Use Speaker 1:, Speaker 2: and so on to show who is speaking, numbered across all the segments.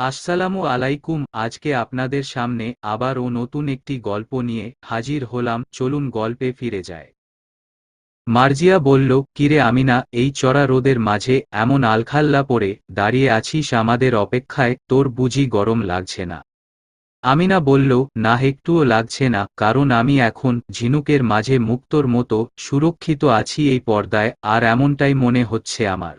Speaker 1: আসসালামু আলাইকুম, আজকে আপনাদের সামনে আবারও নতুন একটি গল্প নিয়ে হাজির হলাম, চলুন গল্পে ফিরে যায় মার্জিয়া বলল, কিরে আমিনা, এই চড়া রোদের মাঝে এমন আলখাল্লা পরে দাঁড়িয়ে আছিস আমাদের অপেক্ষায়, তোর বুঝি গরম লাগছে না? আমিনা বলল, না, একটুও লাগছে না, কারণ আমি এখন ঝিনুকের মাঝে মুক্তর মতো সুরক্ষিত আছি এই পর্দায়, আর এমনটাই মনে হচ্ছে আমার।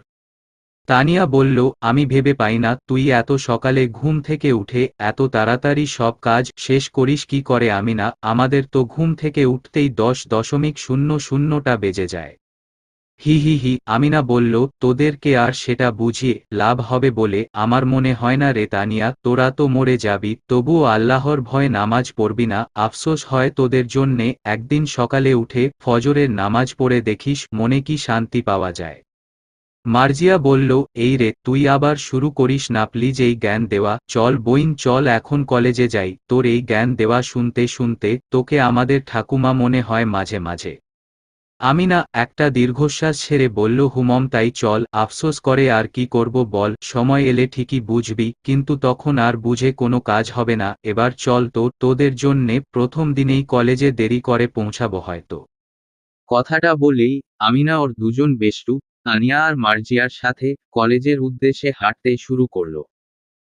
Speaker 1: তানিয়া বলল, আমি ভেবে পাই না, তুই এত সকালে ঘুম থেকে উঠে, এত তাড়াতাড়ি সব কাজ শেষ করিস কি করে আমি না আমাদের তো ঘুম থেকে উঠতেই দশ দশমিক শূন্য শূন্যটা বেজে যায়। হি হি হি, আমিনা বলল, তোদেরকে আর সেটা বুঝিয়ে লাভ হবে বলে আমার মনে হয় না রে তানিয়া, তোরা তো মরে যাবি, তবুও আল্লাহর ভয় নামাজ পড়বি না। আফসোস হয় তোদের জন্যে, একদিন সকালে উঠে ফজরের নামাজ পড়ে দেখিস, মনে কি শান্তি পাওয়া যায়। মার্জিয়া বলল, এই রে, তুই আবার শুরু করিস না প্লিজ এই জ্ঞান দেওয়া, চল বইন, চল এখন কলেজে যাই, তোর এই জ্ঞান দেওয়া শুনতে শুনতে, তোকে আমাদের ঠাকুমা মনে হয় মাঝে মাঝে। আমি না একটা দীর্ঘশ্বাস ছেড়ে বলল, হুমম, তাই চল, আফসোস করে আর কি করব বল, সময় এলে ঠিকই বুঝবি, কিন্তু তখন আর বুঝে কোনো কাজ হবে না, এবার চল তো তোদের জন্যে প্রথম দিনেই কলেজে দেরি করে পৌঁছাবো হয়তো।
Speaker 2: কথাটা বলেই আমিনা ওর দুজন বেষ্টু তানিয়া আর মার্জিয়ার সাথে কলেজের উদ্দেশ্যে হাঁটতে শুরু করল।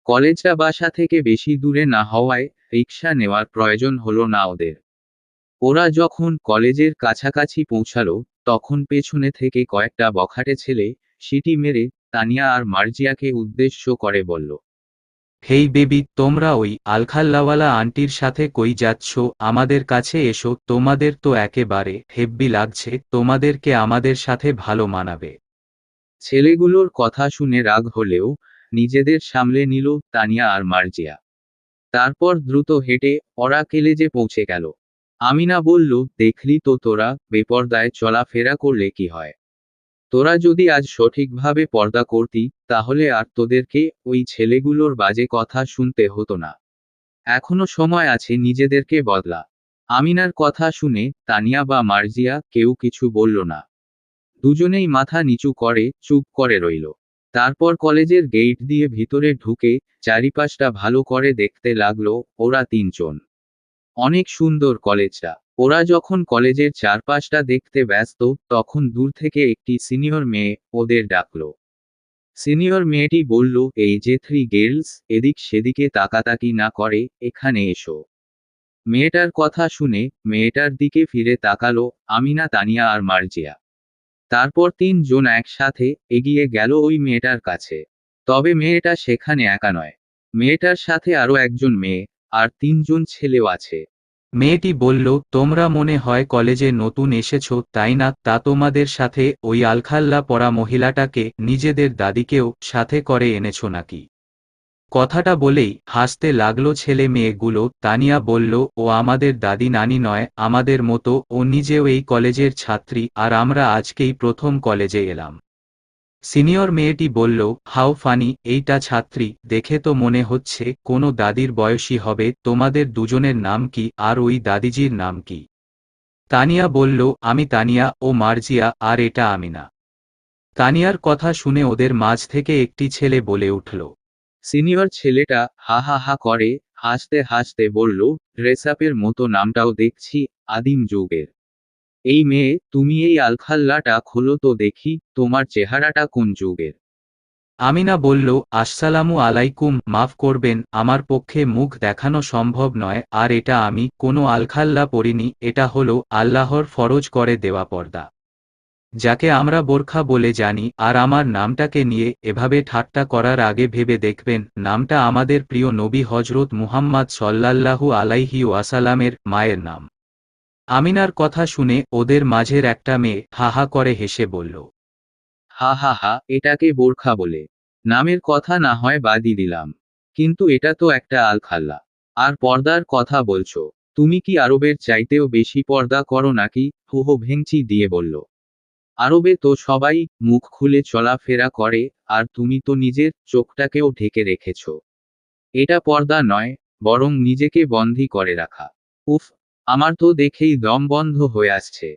Speaker 2: কলেজটা বাসা থেকে বেশি দূরে না হওয়ায় রিক্সা নেওয়ার প্রয়োজন হলো না ওদের। ওরা যখন কলেজের কাছাকাছি পৌঁছালো, তখন পেছনে থেকে কয়েকটা বখাটে ছেলে সিটি মেরে তানিয়া আর মার্জিয়াকে উদ্দেশ্য করে বলল
Speaker 1: হেই বেবি, তোমরা ওই আলখাল্লাওয়ালা আন্টির সাথে কই যাচ্ছ? আমাদের কাছে এসো, তোমাদের তো একেবারে হেব্বি লাগছে, তোমাদেরকে আমাদের সাথে ভালো মানাবে।
Speaker 2: ছেলেগুলোর কথা শুনে রাগ হলেও নিজেদের সামলে নিল তানিয়া আর মার্জিয়া। তারপর দ্রুত হেঁটে ওরা কেলেজে পৌঁছে গেল। আমিনা বলল, দেখলি তো তোরা, বেপর্দায় চলাফেরা করলে কি হয়? তোরা যদি আজ সঠিকভাবে পর্দা করতি, তাহলে আর তোদেরকে ওই ছেলেগুলোর বাজে কথা শুনতে হতো না। এখনও সময় আছে নিজেদেরকে বদলা। আমিনার কথা শুনে তানিয়া বা মার্জিয়া কেউ কিছু বলল না। দুজনেই মাথা নিচু করে, চুপ করে রইল। তারপর কলেজের গেট দিয়ে ভিতরে ঢুকে চারিপাশটা ভালো করে দেখতে লাগল ওরা তিনজন। অনেক সুন্দর কলেজটা। ওরা যখন কলেজের চারপাশটা দেখতে ব্যস্ত, তখন দূর থেকে একটি সিনিয়র মেয়ে ওদের ডাকল। সিনিয়র মেয়েটি বলল, এই যে থ্রি গের্লস এদিক সেদিকে তাকাতাকি না করে, এখানে এসো মেয়েটার কথা শুনে মেয়েটার দিকে ফিরে তাকালো আমিনা, তানিয়া আর মার্জিয়া। তারপর তিনজন একসাথে এগিয়ে গেল ওই মেয়েটার কাছে। তবে মেয়েটা সেখানে একা নয়। মেয়েটার সাথে আরও একজন মেয়ে আর তিনজন ছেলেও আছে।
Speaker 1: মেয়েটি বলল, তোমরা মনে হয় কলেজে নতুন এসেছ, তাই না? তা তোমাদের সাথে ওই আলখাল্লা পরা মহিলাটাকে নিজেদের দাদিকেও সাথে করে এনেছ নাকি? কথাটা বলেই হাসতে লাগল ছেলে মেয়েগুলো। তানিয়া বলল, ও আমাদের দাদি নানি নয়, আমাদের মতো, ও নিজেও এই কলেজের ছাত্রী, আর আমরা আজকেই প্রথম কলেজে এলাম। সিনিয়র মেয়েটি বলল হাউ ফানি, এইটা ছাত্রী, দেখে তো মনে হচ্ছে কোনো দাদির বয়সী হবে, তোমাদের দুজনের নাম কি, আর ওই দাদিজির নাম কি? তানিয়া বলল, আমি তানিয়া, ও মার্জিয়া, আর এটা আমিনা তানিয়ার কথা শুনে ওদের মাঝ থেকে একটি ছেলে বলে উঠল।
Speaker 2: সিনিয়র ছেলেটা হা হা হা করে, হাসতে হাসতে বলল, ড্রেসআপের মতো নামটাও দেখছি, আদিম যুগের। এই মেয়ে, তুমি এই আলখাল্লাটা খোলো তো দেখি, তোমার চেহারাটা কোন যুগের।
Speaker 1: আমিনা বলল, আসসালামু আলাইকুম, মাফ করবেন, আমার পক্ষে মুখ দেখানো সম্ভব নয়, আর এটা আমি, কোনো আলখাল্লা পড়িনি এটা হলো আল্লাহর ফরজ করে দেওয়া পর্দা। যাকে আমরা বোরখা বলে জানি, আর আমার নামটাকে নিয়ে এভাবে ঠাট্টা করার আগে ভেবে দেখবেন, নামটা আমাদের প্রিয় নবী হজরত মুহাম্মদ সল্লাল্লাহু আলাইহি ওয়াসালামের মায়ের নাম। আমিনার কথা শুনে ওদের মাঝের একটা মেয়ে হাহা করে হেসে বলল,
Speaker 2: হা হা হা, এটাকে বোরখা বলে। নামের কথা না হয় বাদই দিলাম। কিন্তু এটা তো একটা আলখাল্লা। আর পর্দার কথা বলছো। তুমি কি আরবের চাইতেও বেশি পর্দা করো নাকি? হুহো ভেংচি দিয়ে বলল, আরবে তো সবাই মুখ খুলে চলাফেরা করে, আর তুমি তো নিজের চোখটাকেও ঢেকে রেখেছ। এটা পর্দা নয়, বরং নিজেকে বন্দী করে রাখা। উফ আমার তো দেখেই দম বন্ধ হয়ে আসছে।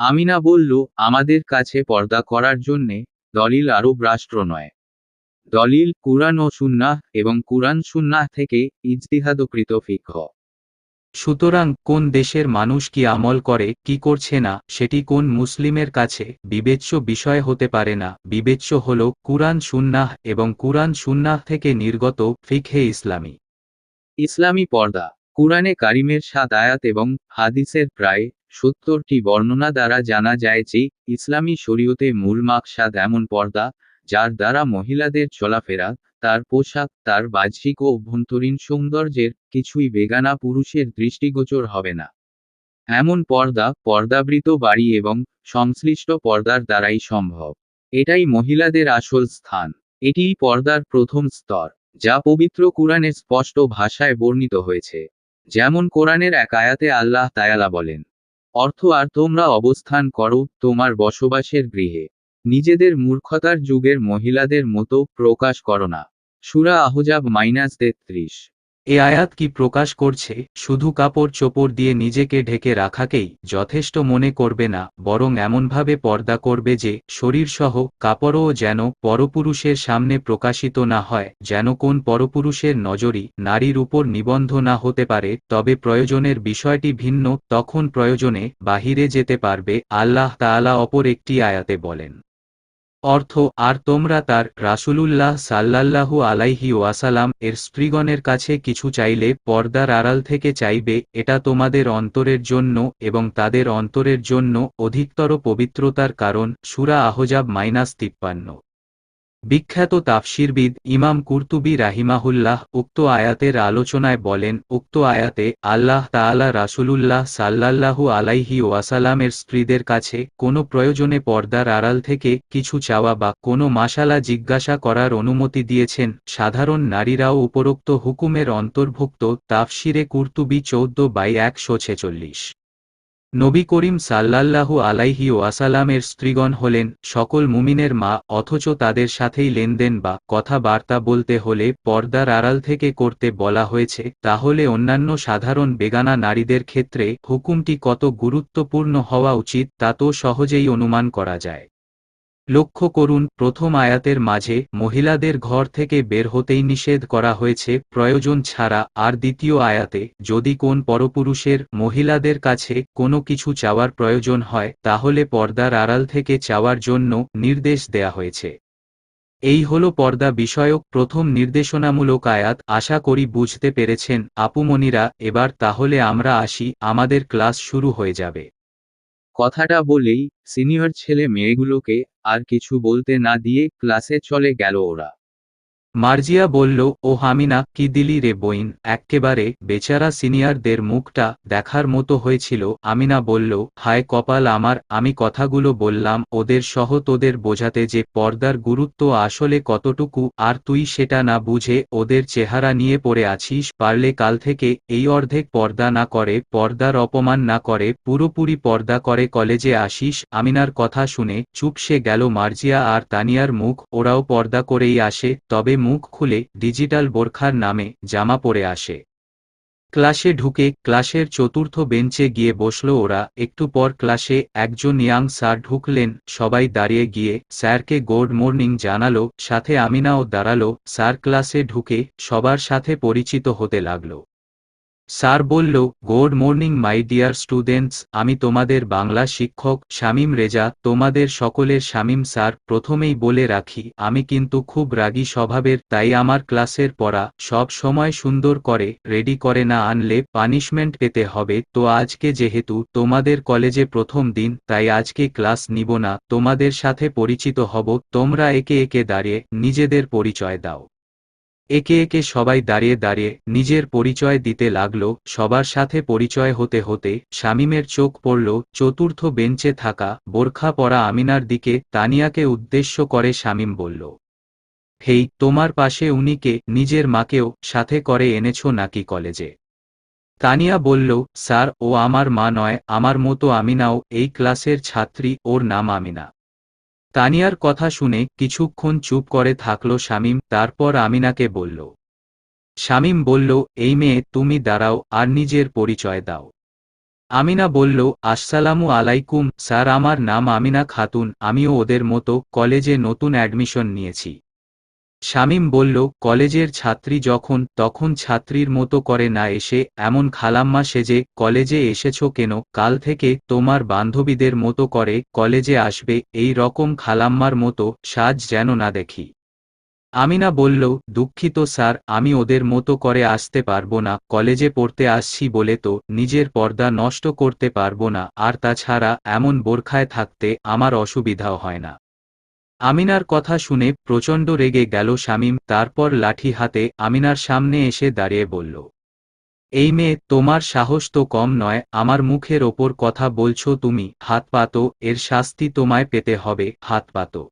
Speaker 2: আমিনা বলল, আমাদের কাছে পর্দা করার জন্যে দলিল আরব রাষ্ট্র নয়। দলিল, কুরআন ও সুন্নাহ এবং কুরআন সুন্নাহ থেকে ইজতিহাদকৃত ফিকহ।
Speaker 1: সুতরাং কোন দেশের মানুষ কি আমল করে, কি করছে না, সেটি কোন মুসলিমের কাছে বিবেচ্য বিষয় হতে পারে না। বিবেচ্য হল কুরআন সুন্নাহ এবং কুরআন সুন্নাহ থেকে নির্গত ফিকহে ইসলামী।
Speaker 2: ইসলামী পর্দা কুরআনে কারিমের সাত আয়াত এবং হাদিসের প্রায় সত্তরটি বর্ণনা দ্বারা জানা যায় যে ইসলামী শরীয়তে মূল মাকসাদ এমন পর্দা, যার দ্বারা মহিলাদের চলাফেরা, তার পোশাক, তার বাহ্যিক ও অভ্যন্তরীণ সৌন্দর্যের কিছুই বেগানা পুরুষের দৃষ্টিগোচর হবে না। এমন পর্দা পর্দাবৃত বাড়ি এবং সংশ্লিষ্ট পর্দার দ্বারাই সম্ভব। এটাই মহিলাদের আসল স্থান। এটিই পর্দার প্রথম স্তর, যা পবিত্র কুরআনের স্পষ্ট ভাষায় বর্ণিত হয়েছে। যেমন কোরআনের এক আয়াতে আল্লাহ তায়ালা বলেন, অর্থ আর তোমরা অবস্থান করো তোমার বসবাসের গৃহে। নিজেদের মূর্খতার যুগের মহিলাদের মতো প্রকাশ করো না। সুরা আহজাব মাইনাস তেত্রিশ।
Speaker 1: এ আয়াত কি প্রকাশ করছে? শুধু কাপড় চোপড় দিয়ে নিজেকে ঢেকে রাখাকেই যথেষ্ট মনে করবে না, বরং এমনভাবে পর্দা করবে যে, শরীরসহ কাপড়ও যেন পরপুরুষের সামনে প্রকাশিত না হয়, যেন কোন পরপুরুষের নজরই নারীর উপর নিবন্ধ না হতে পারে, তবে প্রয়োজনের বিষয়টি ভিন্ন, তখন প্রয়োজনে বাহিরে যেতে পারবে, আল্লাহ তাআলা অপর একটি আয়াতে বলেন। অর্থ, আর তোমরা তার রাসুলুল্লাহ সাল্লাল্লাহু আলাইহি ওয়াসালাম, এর স্ত্রীগণের কাছে কিছু চাইলে পর্দার আড়াল থেকে চাইবে, এটা তোমাদের অন্তরের জন্য এবং তাদের অন্তরের জন্য অধিকতর পবিত্রতার কারণ, সুরা আহজাব মাইনাস তিপ্পান্ন। বিখ্যাত তাফসিরবিদ ইমাম কুর্তুবি রাহিমাহুল্লাহ উক্ত আয়াতের আলোচনায় বলেন, উক্ত আয়াতে আল্লাহ তাআলা রাসূলুল্লাহ সাল্লাল্লাহু আলাইহি ওয়াসালামের স্ত্রীদের কাছে কোনো প্রয়োজনে পর্দার আড়াল থেকে কিছু চাওয়া বা কোনো মাসালা জিজ্ঞাসা করার অনুমতি দিয়েছেন। সাধারণ নারীরাও উপরোক্ত হুকুমের অন্তর্ভুক্ত তাফসিরে কুর্তুবি চৌদ্দ বাই একশো ছেচল্লিশ। নবী করিম সাল্লাল্লাহু আলাইহি ওয়াসালামের স্ত্রীগণ হলেন সকল মুমিনের মা, অথচ তাদের সাথেই লেনদেন বা কথাবার্তা বলতে হলে পর্দার আড়াল থেকে করতে বলা হয়েছে। তাহলে অন্যান্য সাধারণ বেগানা নারীদের ক্ষেত্রে হুকুমটি কত গুরুত্বপূর্ণ হওয়া উচিত তা তো সহজেই অনুমান করা যায়। লক্ষ্য করুন, প্রথম আয়াতের মাঝে মহিলাদের ঘর থেকে বের হতেই নিষেধ করা হয়েছে, প্রয়োজন ছাড়া। আর দ্বিতীয় আয়াতে, যদি কোন পরপুরুষের মহিলাদের কাছে কোনো কিছু চাওয়ার প্রয়োজন হয়, তাহলে পর্দার আড়াল থেকে চাওয়ার জন্য নির্দেশ দেয়া হয়েছে। এই হল পর্দা বিষয়ক প্রথম নির্দেশনামূলক আয়াত। আশা করি বুঝতে পেরেছেন, আপুমনিরা, এবার তাহলে আমরা আসি, আমাদের ক্লাস শুরু হয়ে যাবে।
Speaker 2: কথাটা বলেই সিনিয়র ছেলে মেয়েগুলোকে আর কিছু বলতে না দিয়ে ক্লাসে চলে গেল ওরা।
Speaker 1: মার্জিয়া বলল, ও হামিনা, কি দিলি রে বইন? এক্কেবারে বেচারা সিনিয়রদের মুখটা দেখার মতো হয়েছিল। আমিনা বলল, হায় কপাল আমার, আমি কথাগুলো বললাম, ওদের সহ তোদের বোঝাতে যে পর্দার গুরুত্ব আসলে কতটুকু, আর তুই সেটা না বুঝে ওদের চেহারা নিয়ে পড়ে আছিস। পারলে কাল থেকে এই অর্ধেক পর্দা না করে, পর্দার অপমান না করে, পুরোপুরি পর্দা করে কলেজে আসিস। আমিনার কথা শুনে চুপসে গেল মার্জিয়া আর তানিয়ার মুখ, ওরাও পর্দা করেই আসে, তবে মুখ খুলে ডিজিটাল বোরখার নামে জামা পরে আসে। ক্লাসে ঢুকে ক্লাসের চতুর্থ বেঞ্চে গিয়ে বসল ওরা। একটু পর ক্লাসে একজন ইয়াং স্যার ঢুকলেন। সবাই দাঁড়িয়ে গিয়ে স্যারকে গুড মর্নিং জানালো, সাথে আমিনাও দাঁড়াল। স্যার ক্লাসে ঢুকে সবার সাথে পরিচিত হতে লাগল। স্যার বলল, good morning, my dear students, আমি তোমাদের বাংলা শিক্ষক শামীম রেজা, তোমাদের সকলের শামীম স্যার, প্রথমেই বলে রাখি, আমি কিন্তু খুব রাগী স্বভাবের, তাই আমার ক্লাসের পড়া সব সময় সুন্দর করে রেডি করে না আনলে পানিশমেন্ট পেতে হবে, তো আজকে যেহেতু তোমাদের কলেজে প্রথম দিন, তাই আজকে ক্লাস নিব না, তোমাদের সাথে পরিচিত হব, তোমরা একে একে দাঁড়িয়ে নিজেদের পরিচয় দাও। একে একে সবাই দাঁড়িয়ে দাঁড়িয়ে নিজের পরিচয় দিতে লাগল, সবার সাথে পরিচয় হতে হতে শামীমের চোখ পড়ল, চতুর্থ বেঞ্চে থাকা বোরখা পরা আমিনার দিকে তানিয়াকে উদ্দেশ্য করে শামীম বলল, হেই, তোমার পাশে উনিকে নিজের মাকেও সাথে করে এনেছো নাকি কলেজে? তানিয়া বলল, স্যার, ও আমার মা নয়, আমার মতো আমিনাও এই ক্লাসের ছাত্রী, ওর নাম আমিনা। তানিয়ার কথা শুনে কিছুক্ষণ চুপ করে থাকল শামীম, তারপর আমিনাকে বলল, শামীম বলল, এই মেয়ে, তুমি দাঁড়াও আর নিজের পরিচয় দাও। আমিনা বলল, আসসালামু আলাইকুম স্যার, আমার নাম আমিনা খাতুন, আমিও ওদের মতো কলেজে নতুন অ্যাডমিশন নিয়েছি। শামীম বলল, কলেজের ছাত্রী যখন, তখন ছাত্রীর মতো করে না এসে, এমন খালাম্মা সেজে, কলেজে এসেছ কেন? কাল থেকে তোমার বান্ধবীদের মতো করে কলেজে আসবে, এই রকম খালাম্মার মতো সাজ যেন না দেখি। আমিনা বলল, দুঃখিত স্যার, আমি ওদের মতো করে আসতে পারব না, কলেজে পড়তে আসছি বলে তো, নিজের পর্দা নষ্ট করতে পারব না, আর তাছাড়া এমন বোরখায় থাকতে আমার অসুবিধাও হয় না। আমিনার কথা শুনে প্রচণ্ড রেগে গেল শামীম, তারপর লাঠি হাতে আমিনার সামনে এসে দাঁড়িয়ে বলল, এই মেয়ে, তোমার সাহস তো কম নয়, আমার মুখের ওপর কথা বলছো তুমি, হাত পাতো এর শাস্তি তোমায় পেতে হবে, হাত পাতো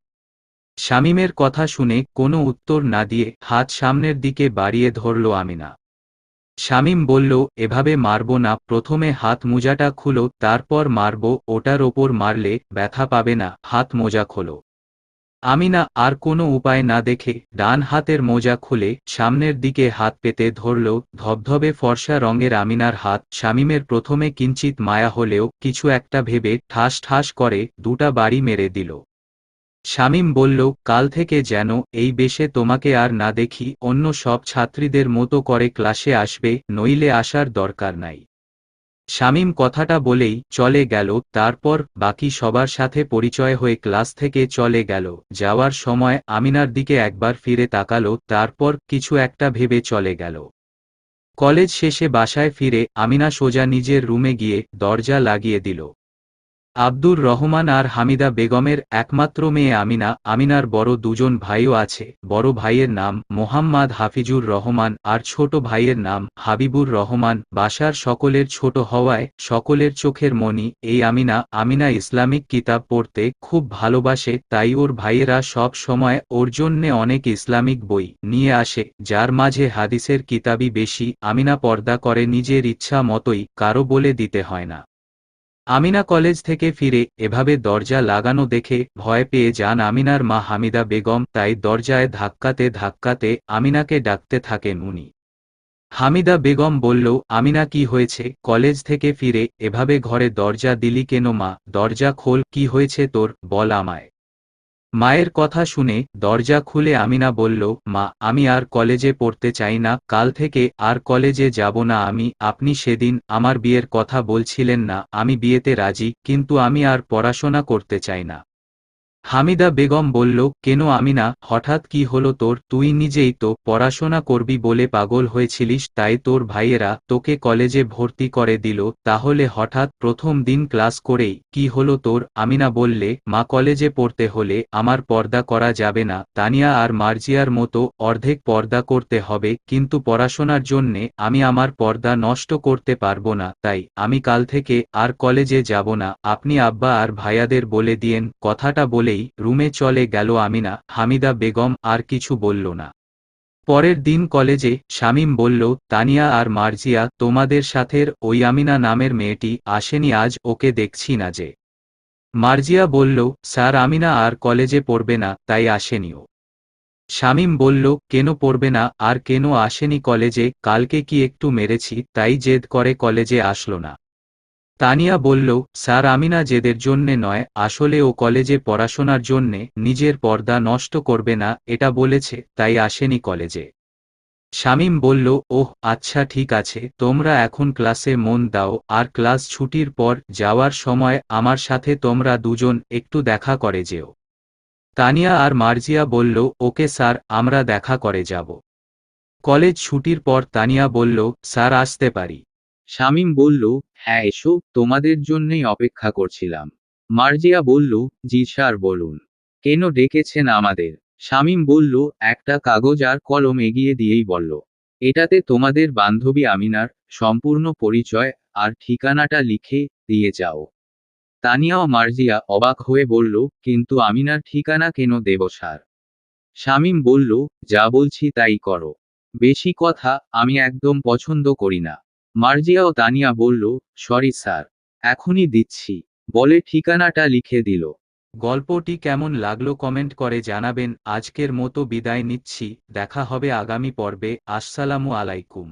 Speaker 1: শামীমের কথা শুনে কোনো উত্তর না দিয়ে হাত সামনের দিকে বাড়িয়ে ধরল আমিনা। শামীম বলল, এভাবে মারব না, প্রথমে হাত মোজাটা খুলো, তারপর মারব, ওটার ওপর মারলে ব্যথা পাবে না, হাত মোজা খোলো। আমিনা, আর কোনো উপায় না দেখে ডান হাতের মোজা খুলে সামনের দিকে হাত পেতে ধরল, ধবধবে ফর্সা রঙের আমিনার হাত। শামীমের প্রথমে কিঞ্চিত মায়া হলেও কিছু একটা ভেবে ঠাস ঠাস করে দুটা বাড়ি মেরে দিল। শামীম বলল, কাল থেকে যেন এই বেশে তোমাকে আর না দেখি, অন্য সব ছাত্রীদের মতো করে ক্লাসে আসবে, নইলে আসার দরকার নাই। শামীম কথাটা বলেই চলে গেল, তারপর বাকি সবার সাথে পরিচয় হয়ে ক্লাস থেকে চলে গেল। যাওয়ার সময় আমিনার দিকে একবার ফিরে তাকালো, তারপর কিছু একটা ভেবে চলে গেল। কলেজ শেষে বাসায় ফিরে আমিনা সোজা নিজের রুমে গিয়ে দরজা লাগিয়ে দিল। আব্দুর রহমান আর হামিদা বেগমের একমাত্র মেয়ে আমিনা, আমিনার বড় দুজন ভাইও আছে, বড় ভাইয়ের নাম মোহাম্মদ হাফিজুর রহমান আর ছোট ভাইয়ের নাম হাবিবুর রহমান। বাসার সকলের ছোট হওয়ায় সকলের চোখের মনি, এই আমিনা আমিনা ইসলামিক কিতাব পড়তে খুব ভালোবাসে, তাই ওর ভাইয়েরা সব সময় ওর জন্যে অনেক ইসলামিক বই নিয়ে আসে, যার মাঝে হাদিসের কিতাবই বেশি। আমিনা পর্দা করে নিজের ইচ্ছা মতোই, কারও বলে দিতে হয় না। আমিনা কলেজ থেকে ফিরে এভাবে দরজা লাগানো দেখে ভয় পেয়ে যান আমিনার মা হামিদা বেগম, তাই দরজায় ধাক্কাতে ধাক্কাতে আমিনাকে ডাকতে থাকেন উনি। হামিদা বেগম বলল, আমিনা, কি হয়েছে? কলেজ থেকে ফিরে এভাবে ঘরে দরজা দিলি কেন মা? দরজা খোল, কি হয়েছে তোর? বল আমায়। মায়ের কথা শুনে দরজা খুলে আমিনা বলল, মা, আমি আর কলেজে পড়তে চাই না, কাল থেকে আর কলেজে যাব না আমি, আপনি সেদিন আমার বিয়ের কথা বলছিলেন না, আমি বিয়েতে রাজি, কিন্তু আমি আর পড়াশোনা করতে চাই না। হামিদা বেগম বলল, কেন আমিনা? হঠাৎ কি হলো তোর? তুই নিজেই তো পড়াশোনা করবি বলে পাগল হয়েছিলিস, তাই তোর ভাইয়েরা তোকে কলেজে ভর্তি করে দিল, তাহলে হঠাৎ প্রথম দিন ক্লাস করেই কি হলো তোর? আমিনা বললে, মা কলেজে পড়তে হলে আমার পর্দা করা যাবে না, তানিয়া আর মার্জিয়ার মতো অর্ধেক পর্দা করতে হবে, কিন্তু পড়াশোনার জন্যে আমি আমার পর্দা নষ্ট করতে পারব না, তাই আমি কাল থেকে আর কলেজে যাব না, আপনি আব্বা আর ভাইয়াদের বলে দিয়েন, কথাটা বলেই রুমে চলে গেল আমিনা, হামিদা বেগম আর কিছু বলল না। পরের দিন কলেজে শামীম বলল, তানিয়া আর মার্জিয়া, তোমাদের সাথের ওই আমিনা নামের মেয়েটি আসেনি, আজ ওকে দেখছি না যে। মার্জিয়া বলল, স্যার, আমিনা আর কলেজে পড়বে না, তাই আসেনিও। শামীম বলল, কেন পড়বে না, আর কেন আসেনি কলেজে? কালকে কি একটু মেরেছি, তাই জেদ করে কলেজে আসলো না। তানিয়া বলল, স্যার আমিনা জেদের জন্যে নয়, আসলে ও কলেজে পড়াশোনার জন্যে নিজের পর্দা নষ্ট করবে না, এটা বলেছে, তাই আসেনি কলেজে। শামীম বলল, ওহ আচ্ছা ঠিক আছে, তোমরা এখন ক্লাসে মন দাও, আর ক্লাস ছুটির পর যাওয়ার সময় আমার সাথে তোমরা দুজন একটু দেখা করে যেও। তানিয়া আর মার্জিয়া বলল, ওকে স্যার, আমরা দেখা করে যাব। কলেজ ছুটির পর তানিয়া বলল, স্যার, আসতে পারি।
Speaker 2: শামীম বলল হ্যাঁ এসো, তোমাদের জন্যই অপেক্ষা করছিলাম। মার্জিয়া বলল, জি স্যার, বলুন। কেন ডেকেছেন আমাদের? শামীম বলল, একটা কাগজ আর কলম এগিয়ে দিয়েই বলল। এটাতে তোমাদের বান্ধবী আমিনার সম্পূর্ণ পরিচয় আর ঠিকানাটা লিখে দিয়ে যাও। তানিয়া ও মার্জিয়া অবাক হয়ে বলল, কিন্তু আমিনার ঠিকানা কেন দেব স্যার? শামীম বলল, যা বলছি তাই করো। বেশি কথা আমি একদম পছন্দ করি না। মার্জিয়া ও তানিয়া বলল, সরি স্যার, এখনই দিচ্ছি। বলে ঠিকানাটা লিখে দিল।
Speaker 1: গল্পটি কেমন লাগল কমেন্ট করে জানাবেন। আজকের মতো বিদায় নিচ্ছি। দেখা হবে আগামী পর্বে। আসসালামু আলাইকুম।